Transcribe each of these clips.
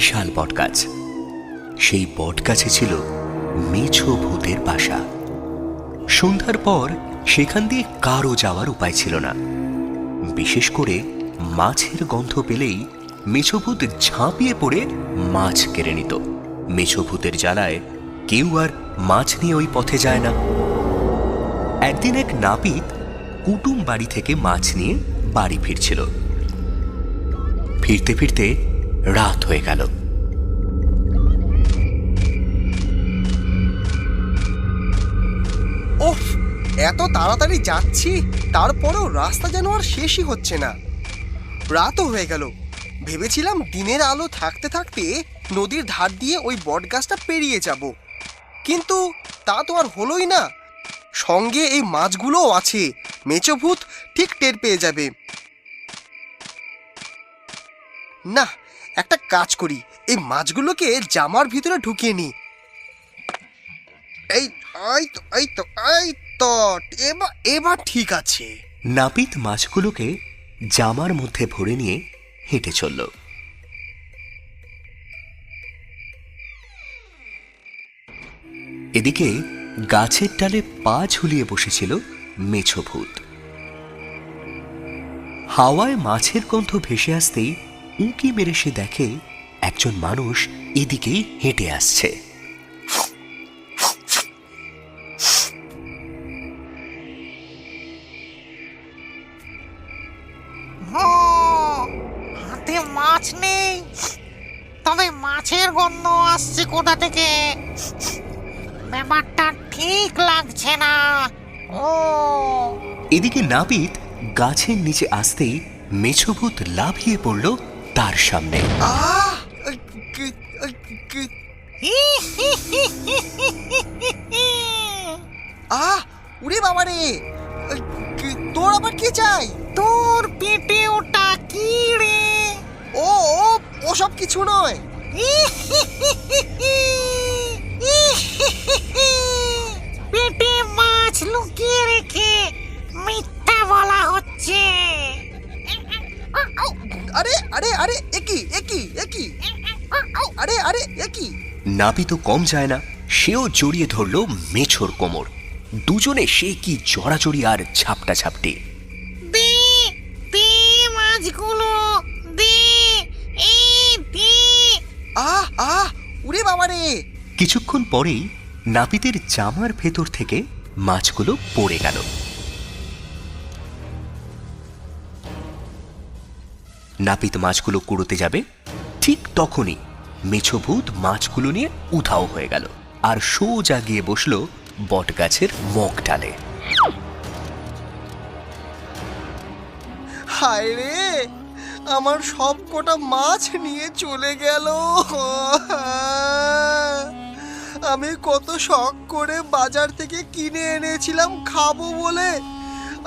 বিশাল বটগাছ। সেই বটগাছে ছিল মেছো ভূতের বাসা। সন্ধ্যার পর সেখান দিয়ে কারও যাওয়ার উপায় ছিল না। বিশেষ করে মাছের গন্ধ পেলেই মেছভূত ঝাঁপিয়ে পড়ে মাছ কেড়ে নিত। মেছভূতের জ্বালায় কেউ আর মাছ নিয়ে ওই পথে যায় না। একদিন এক নাপিত কুটুম বাড়ি থেকে মাছ নিয়ে বাড়ি ফিরছিল। ফিরতে ফিরতে রাত হয়ে গেল। এত তাড়াতাড়ি যাচ্ছি, তারপরেও রাস্তা যেন আর শেষই হচ্ছে না। রাতও হয়ে গেল। ভেবেছিলাম দিনের আলো থাকতে থাকতে নদীর ধার দিয়ে ওই বটগাছটা পেরিয়ে যাব। কিন্তু তা তো আর হলোই না। সঙ্গে এই মাছগুলোও আছে। মেচোভূত ঠিক টের পেয়ে যাবে। না একটা কাজ করি, এই মাছগুলোকে জামার ভিতরে ঢুকিয়ে নিই। এই এই তো এই তো এই তো এবার এবার ঠিক আছে। নাপিত মাছগুলোকে জামার মধ্যে ভরে নিয়ে হেঁটে চলল। এদিকে গাছের ডালে পা ঝুলিয়ে বসেছিল মেছো মেছভূত হাওয়ায় মাছের গন্ধ ভেসে আসতেই উঁকি মেরে সে দেখে একজন মানুষ এদিকেই হেঁটে আসছে। হাতে মাছ নেই। তবে মাছের গন্ধ আসছে কোথা থেকে? ব্যাপারটা ঠিক লাগছে না। ও। এদিকে নাপিত গাছের নিচে আসতেই মেছভূত লাফিয়ে পড়ল তার সামনে। আহ উড়ে কি- এই, কি- আহ উরে বাবা রে কি- তোর আবার কি চাই? তোর পেটে ওটা কি রে? ও ও ওসব কিছু নয়। আরে আরে আরে একই একই একই আরে আরে একই নাপিত কম যায় না সেও জড়িয়ে ধরল মেছর কোমর। দুজনে সে কি জড়াজড়ি আর ঝাপটা ঝাপটি দে দে মাছগুলো দে এই দে আহ আহ উরে বাবা রে। কিছুক্ষণ পরেই নাপিতের জামার ভেতর থেকে মাছগুলো পড়ে গেল। নাপিত মাছগুলো কুড়োতে যাবে, ঠিক তখনই মেছভূত মাছগুলো নিয়ে উধাও হয়ে গেল আর সোজা গিয়ে বসল বটগাছের মগ ডালে। হায় রে, আমার সব কটা মাছ নিয়ে চলে গেল। আমি কত শখ করে বাজার থেকে কিনে এনেছিলাম, খাব বলে,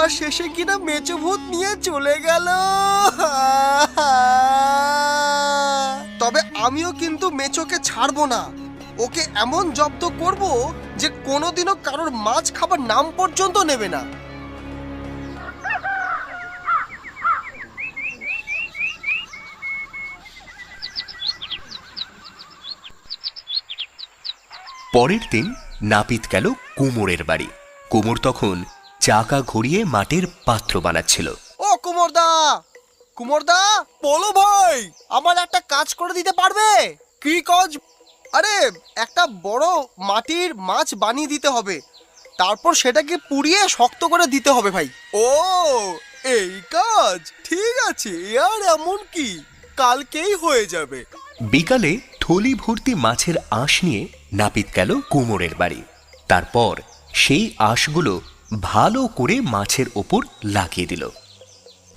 আর শেষে কিনা মেচভূত নিয়ে চলে গেল। আমিও কিন্তু মেচোকে ছাড়বো না। ওকে এমন জব্দ করব যে কোনোদিনও কারোর মাছ খাবার নাম পর্যন্ত নেবে না। পরের দিন নাপিত গেল কুমোরের বাড়ি। কুমোর তখন চাকা ঘুরিয়ে মাটির পাত্র বানাচ্ছিল। ও কুমোরদা! কুমোরদা! বলো ভাই আমার একটা কাজ করে দিতে পারবে? কি কাজ? আরে একটা বড় মাটির মাছ বানিয়ে দিতে হবে। তারপর সেটাকে পুড়িয়ে শক্ত করে দিতে হবে ভাই। ও এই কাজ ঠিক আছে আর এমন কি? কালকেই হয়ে যাবে। বিকালে থলি ভর্তি মাছের আঁশ নিয়ে নাপিত গেল কুমোরের বাড়ি। তারপর সেই আঁশগুলো ভালো করে মাছের ওপর লাগিয়ে দিল।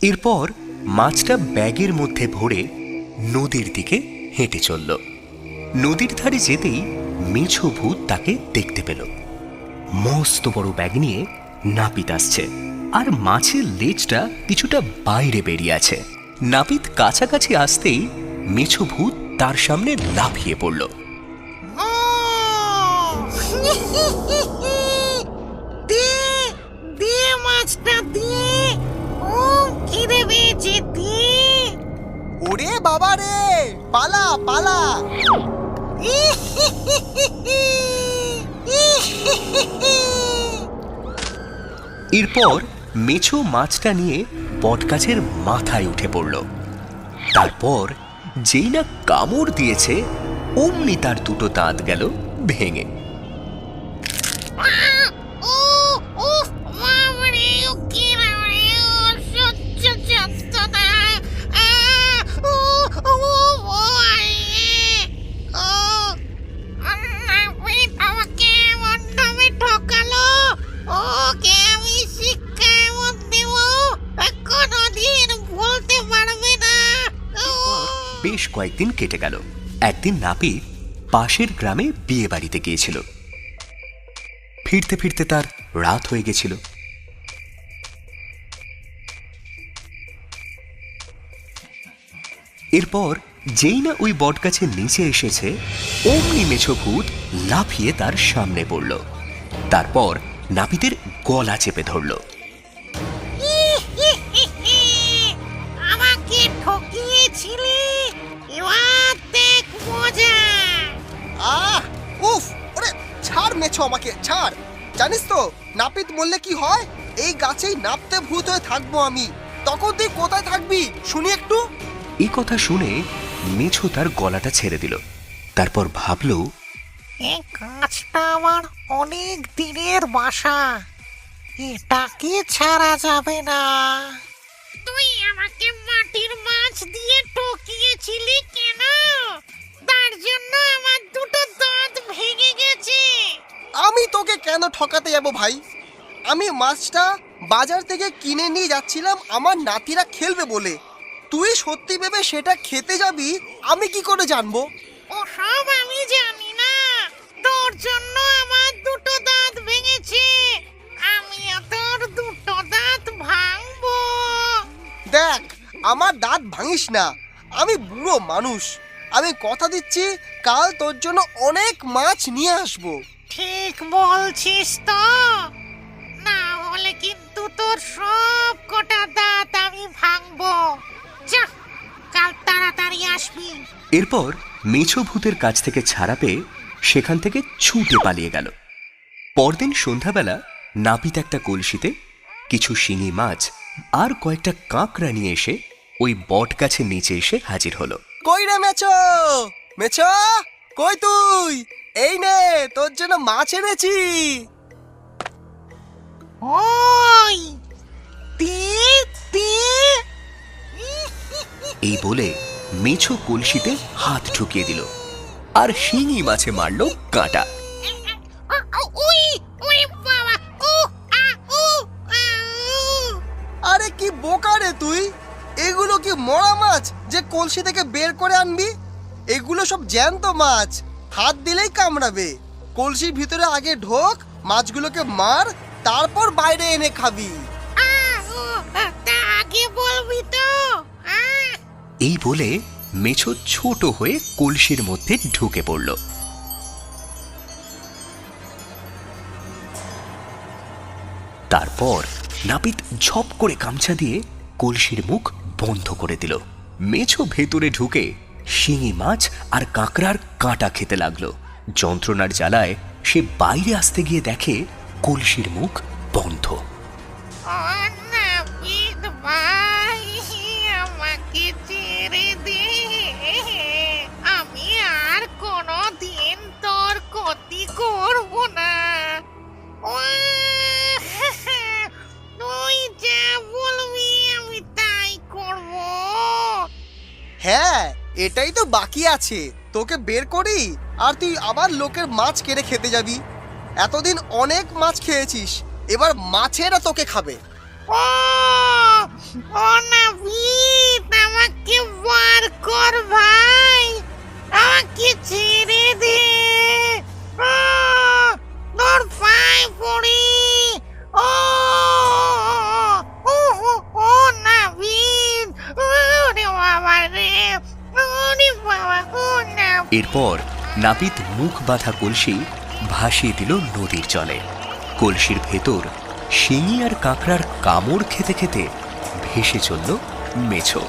এরপর মাছটা ব্যাগের মধ্যে ভরে নদীর দিকে হেঁটে চলল। নদীর ধারে যেতেই মেছো ভূত তাকে দেখতে পেল। মস্ত বড় ব্যাগ নিয়ে নাপিত আসছে আর মাছের লেজটা কিছুটা বাইরে বেরিয়ে আছে। নাপিত কাছাকাছি আসতেই মেছো ভূত তার সামনে লাফিয়ে পড়ল। মাছটা, দে। ও খিদে পেয়েছে দে ওরে বাবা রে, পালা পালা। এরপর মেছো মাছটা নিয়ে বটগাছের মাথায় উঠে পড়ল। তারপর যেই না কামড় দিয়েছে, অমনি তার দুটো দাঁত গেল ভেঙে। বেশ কয়েকদিন কেটে গেল। একদিন নাপিত পাশের গ্রামে বিয়ে বাড়িতে গিয়েছিল। ফিরতে ফিরতে তার রাত হয়ে গেছিল। এরপর যেই না ওই বটগাছের নিচে এসেছে, অমনি মেছো ভূত লাফিয়ে তার সামনে পড়ল। তারপর নাপিতের গলা চেপে ধরল। আহ উফ ওরে ছাড় মেছো আমাকে ছাড়। জানিস তো নাপিত বললে কি হয়? এই গাছেই নাপতে ভূত হয়ে থাকব আমি। তখন তুই কোথায় থাকবি? শুনি একটু। এই কথা শুনে মেছো তার গলাটা ছেড়ে দিল। তারপর ভাবলো এই গাছটা আমার অনেক দিনের বাসা। এটাকে ছাড়া যাবে না? তুই আমাকে মাটির মাছ দিয়ে ঠকিয়েছিলি কেন? জন্য আমার দুটো দাঁত ভেঙে গেছে। আমি তোকে কেন ঠকাতে যাব ভাই? আমি মাছটা বাজার থেকে কিনে নিয়ে যাচ্ছিলাম আমার নাতিরা খেলবে বলে। তুই সত্যি ভেবে সেটা খেতে যাবি? আমি কি করে জানব? ওসব আমি জানি না। তোর জন্য আমার দুটো দাঁত ভেঙেছে। আমিও তোর দুটো দাঁত ভাঙবো। দেখ আমার দাঁত ভাঙিস না। আমি বুড়ো মানুষ। আমি কথা দিচ্ছি কাল তোর জন্য অনেক মাছ নিয়ে আসব। ঠিক বলছিস তো। না হলে কিন্তু তোর সব কটা দাঁত আমি ভাঙবো। যা কাল তাড়াতাড়ি আসবি। এরপর মেছো ভূতের কাছ থেকে ছাড়া পেয়ে সেখান থেকে ছুটে পালিয়ে গেল। পরদিন সন্ধ্যাবেলা নাপিত একটা কলসিতে কিছু শিঙি মাছ আর কয়েকটা কাঁকড়া নিয়ে এসে ওই বট গাছের নিচে এসে হাজির হলো। কই রে মেছো? মেছো? কই তুই? এই নে তোর জন্য মাছ এনেছি। ওই দে দে এই বলে মেছো কলসিতে হাত ঢুকিয়ে দিল আর শিঙি মাছে মারলো কাঁটা। আরে কি বোকা রে তুই? এগুলো কি মরা মাছ যে কলসি থেকে বের করে আনবি? এগুলো সব জ্যান্ত মাছ। হাত দিলেই কামড়াবে। কলসির ভিতরে আগে ঢোক, মাছগুলোকে মার, তারপর বাইরে এনে খাবি। এই বলে মেছো ছোট হয়ে কলসির মধ্যে ঢুকে পড়ল। তারপর নাপিত ঝপ করে গামছা দিয়ে কলসির মুখ বন্ধ করে দিল। মেছো ভেতরে ঢুকে শিঙি মাছ আর কাঁকড়ার কাঁটা খেতে লাগল। যন্ত্রণার জ্বালায় সে বাইরে আসতে গিয়ে দেখে কলসির মুখ বন্ধ। এটাই তো বাকি আছে। তোকে বের করি আর তুই আবার লোকের মাছ কেড়ে খেতে যাবি। এতদিন অনেক মাছ খেয়েছিস, এবার মাছেরা তোকে খাবে। ও ও নাপিত আমাকে বার কর ভাই আমাকে ছেড়ে দে ও, তোর পায়ে পড়ি ও ও ও, ও নাপিত ওরে বাবা রে ওরে বাবা ও নাপিত এরপর নাপিত মুখ বাঁধা কলসি ভাসিয়ে দিল নদীর জলে। কলসির ভেতর শিঙি আর কাঁকড়ার কামড় খেতে খেতে ভেসে চলল মেছো